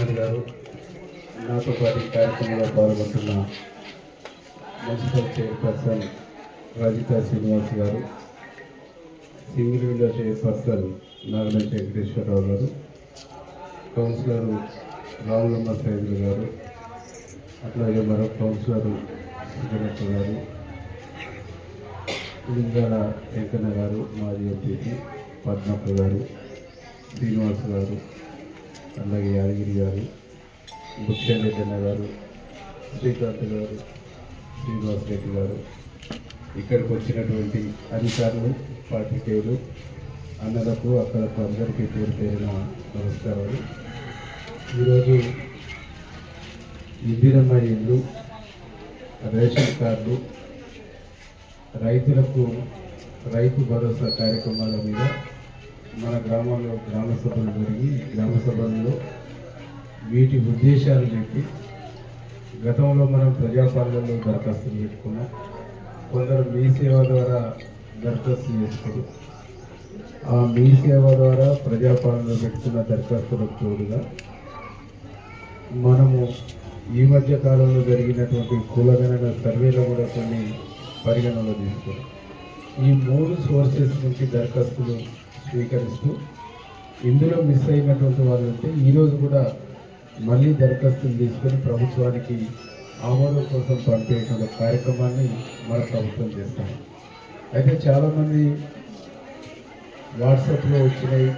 కృష్ణన్ గారు నాతో పాటు కార్యక్రమంలో పాల్గొంటున్న మున్సిపల్ చైర్పర్సన్ రజిత శ్రీనివాస్ గారు single window chairperson Nagala Venkateswararao గారు కౌన్సిలర్ రాములమ్మ సైదులు గారు అట్లాగే మరో కౌన్సిలర్ సుజనక్క గారు లింగాల వెంకన్న గారు మాజీ ఎంపీపీ పద్మక్క గారు శ్రీనివాస్ గారు అలాగే యాదగిరి గారు బుక్షరెడ్డన్న గారు శ్రీకాంత్ గారు శ్రీనివాస్ రెడ్డి గారు ఇక్కడికి వచ్చినటువంటి అధికారులు పాత్రికేయులు అన్నలకు అక్కలకు అందరికీ పేరు పేరిన నమస్కారాలు. ఈరోజు ఇందిరమ్మ ఇల్లు రేషన్ కార్డు రైతులకు రైతు భరోసా కార్యక్రమాల మీద మన గ్రామంలో గ్రామ సభలు జరిగి గ్రామ సభల్లో వీటి ఉద్దేశాలు చెప్పి గతంలో మనం ప్రజాపాలనలో దరఖాస్తులు పెట్టుకున్నాం. కొందరు మీ సేవ ద్వారా దరఖాస్తు చేసుకున్నారు. ఆ మీ సేవ ద్వారా ప్రజాపాలనలో పెట్టుకున్న దరఖాస్తులకు తోడుగా మనము ఈ మధ్య కాలంలో జరిగినటువంటి కులగణన సర్వేలో కూడా కొన్ని పరిగణనలో తీసుకున్నాం. ఈ మూడు సోర్సెస్ నుంచి దరఖాస్తులు స్వీకరిస్తూ ఇందులో మిస్ అయినటువంటి వాళ్ళు అంటే ఈరోజు కూడా మళ్ళీ దరఖాస్తులు తీసుకొని ప్రభుత్వానికి ఆమోదం కోసం పంపేటువంటి కార్యక్రమాన్ని మన ప్రభుత్వం చేస్తాం అయితే చాలామంది వాట్సాప్లో వచ్చినాయి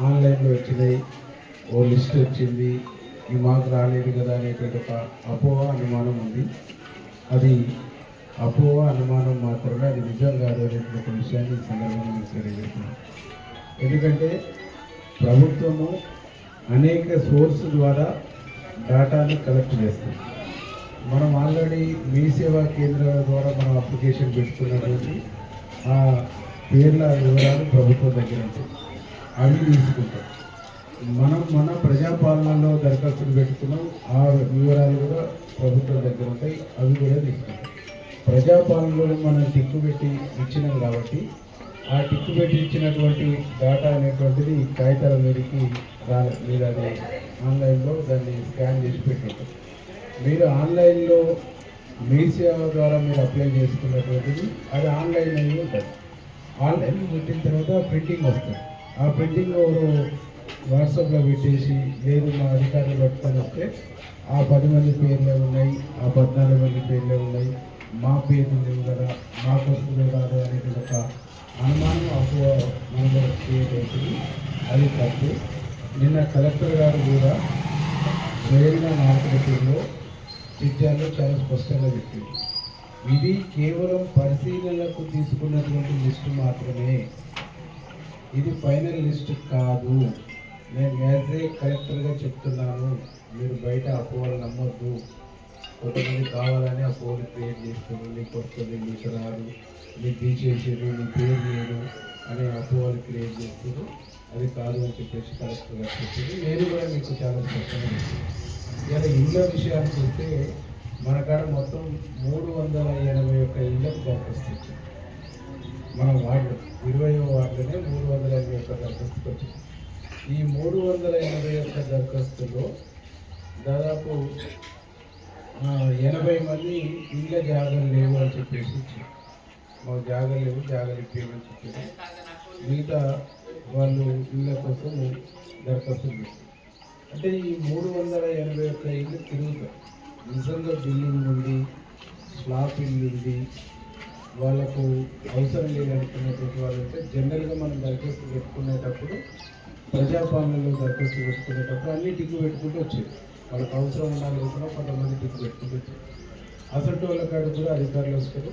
ఆన్లైన్లో వచ్చినాయి ఓ లిస్ట్ వచ్చింది ఈ మాకు రాలేదు కదా అనేటువంటి ఒక అపోహ అనుమానం ఉంది. అది అపోహ అనుమానం మాత్రమే అది నిజం కాదు అనేటువంటి ఒక విషయాన్ని ఈ సందర్భంగా మీకు తెలియజేస్తున్నాను ఎందుకంటే ప్రభుత్వము అనేక సోర్స్ ద్వారా డేటాను కలెక్ట్ చేస్తుంది. మనం ఆల్రెడీ మీ సేవా కేంద్రాల ద్వారా మనం అప్లికేషన్ పెట్టుకున్నటువంటి ఆ పేర్ల వివరాలు ప్రభుత్వం దగ్గర ఉంటాయి. అవి తీసుకుంటాం. మనం మన ప్రజాపాలనలో దరఖాస్తులు పెట్టుకున్నాం ఆ వివరాలు కూడా ప్రభుత్వం దగ్గర ఉంటాయి అవి కూడా తీసుకుంటాం. ప్రజాపాలనలో మనం టిక్కు పెట్టి ఇచ్చినాం కాబట్టి ఆ టిక్కు పెట్టి ఇచ్చినటువంటి డేటా అనేటువంటిది కాగితాల మీదకి రా మీరు అది ఆన్లైన్లో దాన్ని స్కాన్ చేసి పెట్టారు మీరు ఆన్లైన్లో మీ సేవ ద్వారా మీరు అప్లై చేసుకున్నటువంటిది అది ఆన్లైన్ అయి ఉంటుంది. ఆన్లైన్ పెట్టిన తర్వాత ప్రింటింగ్ వస్తుంది. ఆ ప్రింటింగ్ వాట్సాప్లో పెట్టేసి లేదు మా అధికారులు పట్టుకొని వస్తే ఆ పది మంది పేర్లే ఉన్నాయి ఆ పద్నాలుగు మంది పేర్లే ఉన్నాయి మా పేరు లేవు కదా మాకు వస్తుందో కాదు అనేది ఒక అనుమానం అపోహ మనలో క్రియేట్ అవుతుంది అది తప్పు. నిన్న కలెక్టర్ గారు కూడా స్వయంగా మార్కెటింగ్లో చిత్యాల్లో చాలా స్పష్టంగా చెప్పింది ఇది కేవలం పరిశీలనకు తీసుకున్నటువంటి లిస్టు మాత్రమే. ఇది ఫైనల్ లిస్ట్ కాదు. నేను యాజ్ ఏ కలెక్టర్గా చెప్తున్నాను. మీరు బయట అపోవాలు నమ్మొద్దు. కొంతమంది కావాలని అపోహలు క్రియేట్ చేస్తారు నీకు వస్తుంది నీకు రాదు. నీకు తీసేసారు నీ పేరు లేదు అనే అపోహలు క్రియేట్ చేస్తారు అది కాదు అని చెప్పేసి కలెక్టర్ గారు చెప్పింది. నేను కూడా మీకు చాలా స్పష్టంగా చెప్తాను ఇలా ఇళ్ళ విషయానికి వస్తే మన కాడ మొత్తం మూడు వందల ఎనభై ఒక్క ఇళ్ళకు దరఖాస్తు మన వార్డు ఇరవయో వార్డులోనే మూడు వందల ఎనభై ఒక్క దరఖాస్తుకి వచ్చింది. ఈ మూడు వందల ఎనభై ఒక్క దరఖాస్తులో దాదాపు ఎనభై మంది ఇళ్ళ జాగాలు లేవు అని చెప్పేసి మాకు జాగాలు లేవు జాగాలు ఇప్పేయమని చెప్పేసి మిగతా వాళ్ళు ఇళ్ళ కోసం దరఖాస్తు అంటే ఈ మూడు వందల ఎనభై ఒక్క ఇళ్ళు తిరుగుతాయి. నిజంగా బిల్డింగ్ ఉంది స్లాబ్ ఇల్లు ఉంది. వాళ్ళకు అవసరం లేదనుకున్నటువంటి వాళ్ళంటే జనరల్గా మనం దరఖాస్తు పెట్టుకునేటప్పుడు ప్రజాపాలనలో దరఖాస్తు పెట్టుకునేటప్పుడు అన్ని టిక్కు పెట్టుకుంటూ వచ్చేది. వాళ్ళకి అవసరం ఉండాలి కూడా కొంతమంది టిక్కు పెట్టుకుంటూ అసలు వాళ్ళ కాడ కూడా అధికారులు వస్తారు.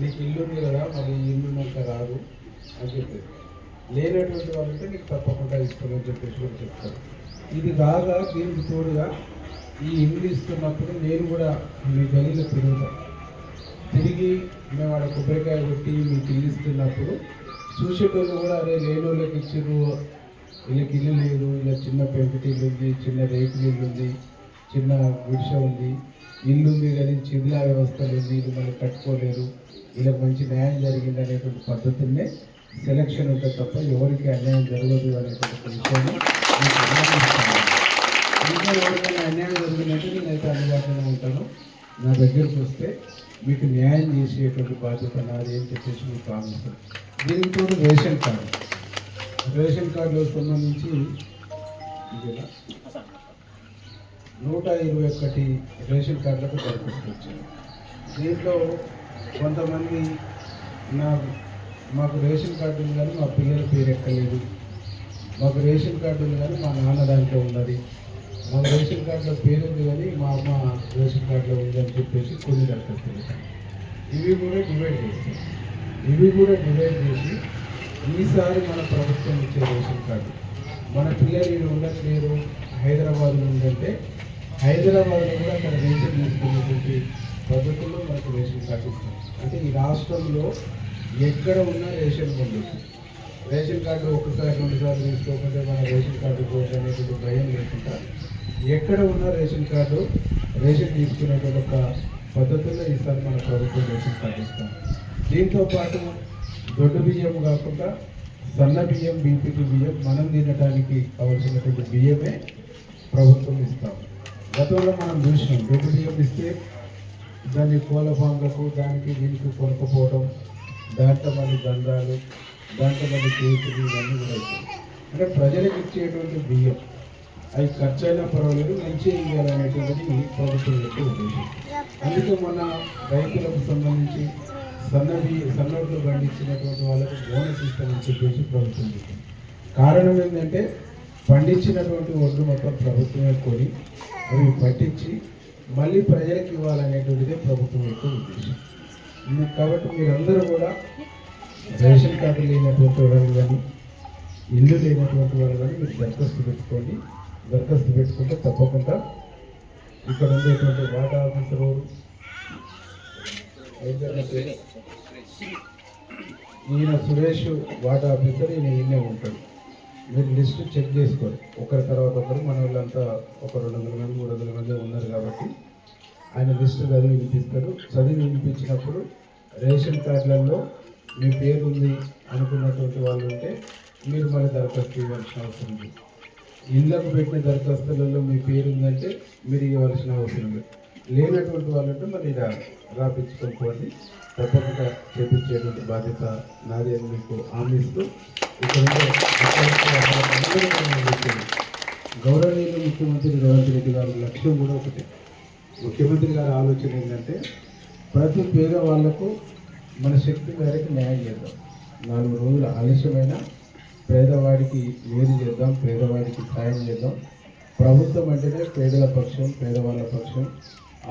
నీకు ఇల్లు ఉంది కదా మరి ఇల్లు ఉన్నంత రాదు అని చెప్పేది. లేనటువంటి వాళ్ళంటే నీకు తప్పకుండా ఇస్తామని చెప్పేసి కూడా చెప్తారు. ఇది కాగా దీనికి తోడుగా? ఈ ఇల్లు ఇస్తున్నప్పుడు నేను కూడా మీ గదిలో తిరుగుతాను తిరిగి మేము ఆడ కొబ్బరికాయ కొట్టి మీకు ఇల్లు ఇస్తున్నప్పుడు చూసేటోళ్ళు కూడా అరే లేని వాళ్ళకి ఇచ్చారు వీళ్ళకి ఇల్లు లేదు ఇలా చిన్న పెంకుటి ఉంది చిన్న రేకులు ఇల్లు ఉంది చిన్న గుడిసె ఉంది. ఇల్లు ఉంది కానీ చిరులా వ్యవస్థ లేదు ఇది మనం కట్టుకోలేరు. వీళ్ళకి మంచి న్యాయం జరిగింది అనేటువంటి పద్ధతుల్నే సెలక్షన్ ఉంటుంది తప్ప ఎవరికి అన్యాయం జరగదు అనేటువంటి విషయాన్ని ఇంకా ఎవరికైనా అన్యాయం జరిగినట్టు నేనైతే అందుబాటులో ఉంటాను. నా దగ్గరకు వస్తే మీకు న్యాయం చేసేటువంటి బాధ్యత నాది అని చెప్పేసి మీకు కామిస్తాను దీనికి రేషన్ కార్డు. రేషన్ కార్డులకు సంబంధించి నూట ఇరవై ఒకటి రేషన్ కార్డులకు దరఖాస్తు వచ్చింది దీంట్లో కొంతమంది నా మాకు రేషన్ కార్డు ఉంది కానీ మా పిల్లల పేరు ఎక్కలేదు. మాకు రేషన్ కార్డు ఉంది కానీ మా నాన్న దాంట్లో ఉన్నది. మాకు రేషన్ కార్డులో పేరు ఉంది కానీ మా అమ్మ రేషన్ కార్డులో ఉంది అని చెప్పేసి కొన్ని దరఖాస్తులు ఇవి కూడా డివైడ్ చేస్తాం ఇవి కూడా డివైడ్ చేసి ఈసారి మన ప్రభుత్వం ఇచ్చే రేషన్ కార్డు. మన పిల్లలు ఈడ ఉండట్లేరు. హైదరాబాద్లో ఉందంటే హైదరాబాద్లో కూడా అక్కడ రేషన్ తీసుకునేటువంటి పద్ధతుల్లో మనకు రేషన్ కార్డు ఇస్తాం అంటే ఈ రాష్ట్రంలో ఎక్కడ ఉన్నా రేషన్ పొందొచ్చు రేషన్ కార్డు ఒక్కసారి రెండుసార్లు తీసుకోకుండా మన రేషన్ కార్డు పోతే అనేటువంటి భయం లేకుండా ఎక్కడ ఉన్నా రేషన్ కార్డు రేషన్ తీసుకునేటువంటి ఒక పద్ధతుల్లో ఈసారి మన ప్రభుత్వం రేషన్ కార్డు ఇస్తాం. దీంతో పాటు దొడ్డు బియ్యం కాకుండా సన్న బియ్యం బీపీటీ బియ్యం మనం తినడానికి కావలసినటువంటి బియ్యమే ప్రభుత్వం ఇస్తాం. గతంలో మనం చూసినాం దొడ్డు బియ్యం ఇస్తే దాన్ని కోళ్ళ ఫామ్లకు దానికి దీనికి కొనుక్కపోవడం దాంట్లో మళ్ళీ దండాలు దాంట్లో మళ్ళీ కేసులు ఇవన్నీ కూడా అవుతాయి అంటే ప్రజలకు ఇచ్చేటువంటి బియ్యం అవి ఖర్చు అయినా పర్వాలేదు మంచి ఇవ్వాలనేటువంటిది ప్రభుత్వం యొక్క ఉద్దేశం. అందుకే మన రైతులకు సంబంధించి సన్నటి బియ్య సన్నోట్లు పండించినటువంటి వాళ్ళకు బోనస్ ఇస్తామని చెప్పేసి ప్రభుత్వం కారణం ఏంటంటే పండించినటువంటి ఒడ్లు మొత్తం ప్రభుత్వమే కొని అవి పట్టించి మళ్ళీ ప్రజలకు ఇవ్వాలనేటువంటిదే ప్రభుత్వం యొక్క ఉద్దేశం. కాబట్టి మీరందరూ కూడా రేషన్ కార్డు లేనటువంటి వాళ్ళు కానీ ఇల్లు లేనటువంటి వాళ్ళు కానీ మీరు దరఖాస్తు పెట్టుకోండి. దరఖాస్తు పెట్టుకుంటే తప్పకుండా ఇక్కడ ఉండేటువంటి వాటా ఆఫీసర్ ఈయన సురేష్ వాటా ఆఫీసర్ ఈయన ఈయనే ఉంటాడు. మీరు లిస్ట్ చెక్ చేసుకోరు ఒకరి తర్వాత ఒకరు మన వాళ్ళంతా ఒక రెండు వందల మంది మూడు వందల మంది ఉన్నారు కాబట్టి ఆయన లిస్ట్ చదివి వినిపిస్తారు. చదివి వినిపించినప్పుడు రేషన్ కార్డులలో మీ పేరు ఉంది అనుకున్నటువంటి వాళ్ళు ఉంటే మీరు మళ్ళీ దరఖాస్తు ఇవ్వాల్సిన అవసరం ఉంది ఇళ్ళకు పెట్టిన దరఖాస్తులలో మీ పేరు ఉందంటే మీరు ఇవ్వాల్సిన అవసరం లేదు. లేనటువంటి వాళ్ళంటే మరి ఇలా రాపించుకోండి. తప్పకుండా చేపించేటువంటి బాధ్యత నాది అని మీకు హామీస్తూ ఇక్కడ గౌరవనీయులు ముఖ్యమంత్రి రేవంత్ రెడ్డి గారి లక్ష్యం కూడా ఒకటే. ముఖ్యమంత్రి గారి ఆలోచన ఏంటంటే ప్రతి పేదవాళ్ళకు మన శక్తి మేరకు న్యాయం చేద్దాం. నాలుగు రోజుల ఆలస్యమైన పేదవాడికి వేరు చేద్దాం పేదవాడికి సాయం చేద్దాం. ప్రభుత్వం అంటేనే పేదల పక్షం పేదవాళ్ళ పక్షం.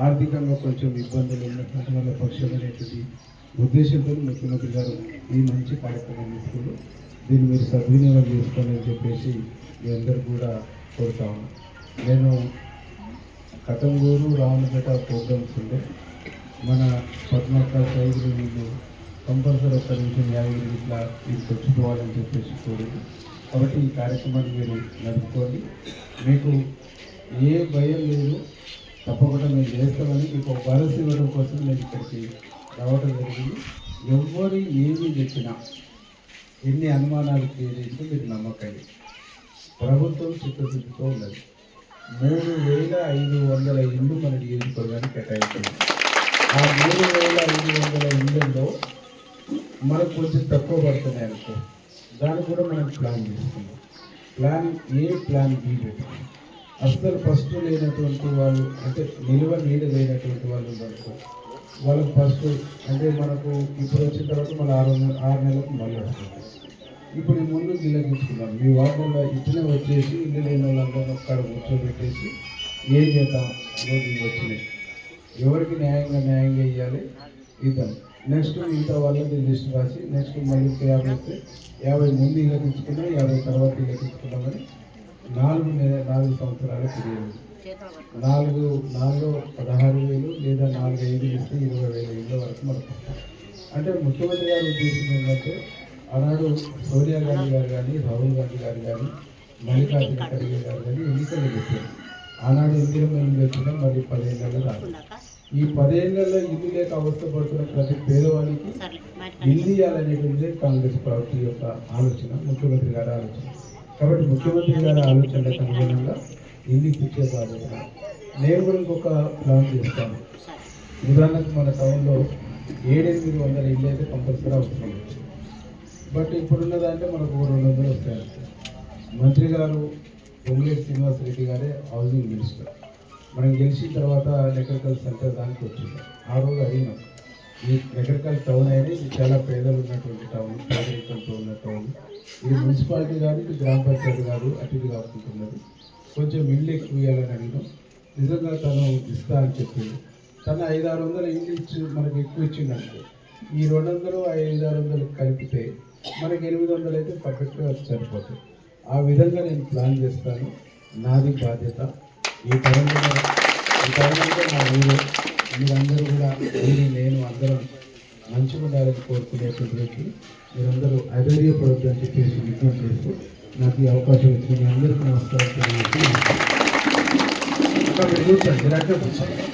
ఆర్థికంగా కొంచెం ఇబ్బందులు ఉన్నటువంటి వాళ్ళ పక్షం అనేటువంటి ఉద్దేశంతో ముఖ్యమంత్రి గారు ఈ మంచి కార్యక్రమం తీసుకున్నారు దీన్ని మీరు సద్వినియోగం చేసుకోండి అని చెప్పేసి మీ అందరూ కూడా కోరుతా నేను కటంగూరు రావణపేట ప్రోగ్రామ్స్ ఉండే. మన పద్మక్క చౌదరి వీళ్ళు కంపల్సరీ ఒక్క నిమిషం యాభై ఇట్లా ఇది తెచ్చుకోవాలని చెప్పేసి కోరింది కాబట్టి ఈ కార్యక్రమాన్ని మీరు నడుపుకోండి. మీకు ఏ భయం లేదు. తప్పకుండా మేము చేస్తామని మీకు ఒక భరోసా ఇవ్వడం కోసం నేను ఇక్కడికి రావడం జరిగింది. ఎవరు ఏమి చెప్పినా ఎన్ని అనుమానాలు చేసి మీరు నమ్మకండి. ప్రభుత్వం చిత్తశుద్ధితో ఉన్నది. మూడు వేల ఐదు వందల ఇండ్లు మన నియోజకవర్గానికి కేటాయించింది. ఆ మూడు వేల ఐదు వందల ఇండ్లలో మనకు కొంచెం తక్కువ పడుతున్నాయి అనుకో దాన్ని కూడా మనం ప్లాన్ చేసుకున్నాం ప్లాన్ ఏ ప్లాన్ బి పెట్టుకున్నాం అస్సలు ఫస్ట్ లేనటువంటి వాళ్ళు అంటే నిలువ నీళ్ళు లేనటువంటి వాళ్ళు ఉన్నారు. వాళ్ళకి ఫస్ట్ అంటే మనకు ఇప్పుడు వచ్చిన తర్వాత మళ్ళీ ఆరు నెల- ఆరు నెలలకు మళ్ళీ వస్తుంది ఇప్పుడు ముందు ముందు గిల్లగించుకున్నాం మీ వార్డులో ఇట్లనే వచ్చేసి ఇల్లు లేని వాళ్ళందరూ ఒక్కడ కూర్చోబెట్టేసి ఏం చేద్దాం రోజు వచ్చినాయి ఎవరికి న్యాయంగా న్యాయంగా ఇవ్వాలి ఇద్దాం నెక్స్ట్ మిగతా వాళ్ళకి లిస్ట్ రాసి నెక్స్ట్ మళ్ళీ యాభై వస్తే యాభై ముందు ఇల్లకించుకున్నాం యాభై తర్వాత ఇల్లకించుకున్నామని నాలుగు నెల నాలుగు సంవత్సరాల పీరియడ్ నాలుగు నాలుగు పదహారు వేలు లేదా నాలుగు ఐదు ఇస్తే ఇరవై వేల ఇళ్ళ వరకు మనకు. అంటే ముఖ్యమంత్రి గారి ఉద్దేశం ఏంటంటే ఆనాడు సోనియా గాంధీ గారు కానీ రాహుల్ గాంధీ గారు కానీ మల్లికార్జున ఖర్గే గారు కానీ ఎన్నికలు పెట్టారు ఆనాడు ఇందిరమ్మ ఇల్లు వచ్చినా మరి పదిహేను రాదు. ఈ పదేళ్ళలో ఇల్లు లేక అవస్థపడుతున్న ప్రతి పేదవాడికి ఇల్లు ఇవ్వాలనేటువంటిదే కాంగ్రెస్ పార్టీ యొక్క ఆలోచన ముఖ్యమంత్రి గారి ఆలోచన. కాబట్టి ముఖ్యమంత్రి గారి ఆలోచనలకు అనుగుణంగా ఇల్లు ఇచ్చే బాధ్యత నేను కూడా ఇంకొక ప్లాన్ చేస్తాను. ఉదాహరణకు మన టౌన్లో ఏడెనిమిది వందల ఇల్లు అయితే కంపల్సరీ అవసరం. బట్ ఇప్పుడున్న దాంట్లో మనకు రెండు వందలు వస్తాయి. మంత్రి గారు పొంగులేటి శ్రీనివాస్ రెడ్డి గారే హౌసింగ్ మినిస్టర్ మనం గెలిచిన తర్వాత లెక్కకల్ సెంటర్ దానికి వచ్చింది ఆ రోజు అడిగినాం. ఈ లెక్కకల్ టౌన్ అనేది చాలా పేదలు ఉన్నటువంటి టౌన్ పేదరికంతో ఉన్న టౌన్ ఇది మున్సిపాలిటీ కాదు ఇది గ్రామ పంచాయతీ కాదు అటు ఇటు కాకుంటున్నది. కొంచెం ఇల్లు ఎక్కువ ఇవ్వాలని అడిగినాం. నిజంగా తను ఇస్తా అని చెప్పింది. తను ఐదు ఆరు వందలు ఇంగ్లీష్ ఇచ్చి మనకి ఎక్కువ ఇచ్చిందంటే ఈ రెండు వందలు ఐదు ఆరు వందలు కలిపితే మనకి ఎనిమిది వందలు అయితే పర్ఫెక్ట్గా సరిపోతాయి. ఆ విధంగా నేను ప్లాన్ చేస్తాను. నాది బాధ్యత. ఈ టైంలో ఈ టైంలో నా మీరు మీరందరూ కూడా మీరు నేను అందరం మంచిగా ఉండాలని కోరుకునేటువంటి వ్యక్తి మీరందరూ అధైర్యపడద్దు అని చెప్పేసి విజ్ఞప్తి చేస్తూ నాకు ఈ అవకాశం ఇచ్చిన మీ అందరికీ నమస్కారం తెలియజేసి ఇంకా కూర్చోండి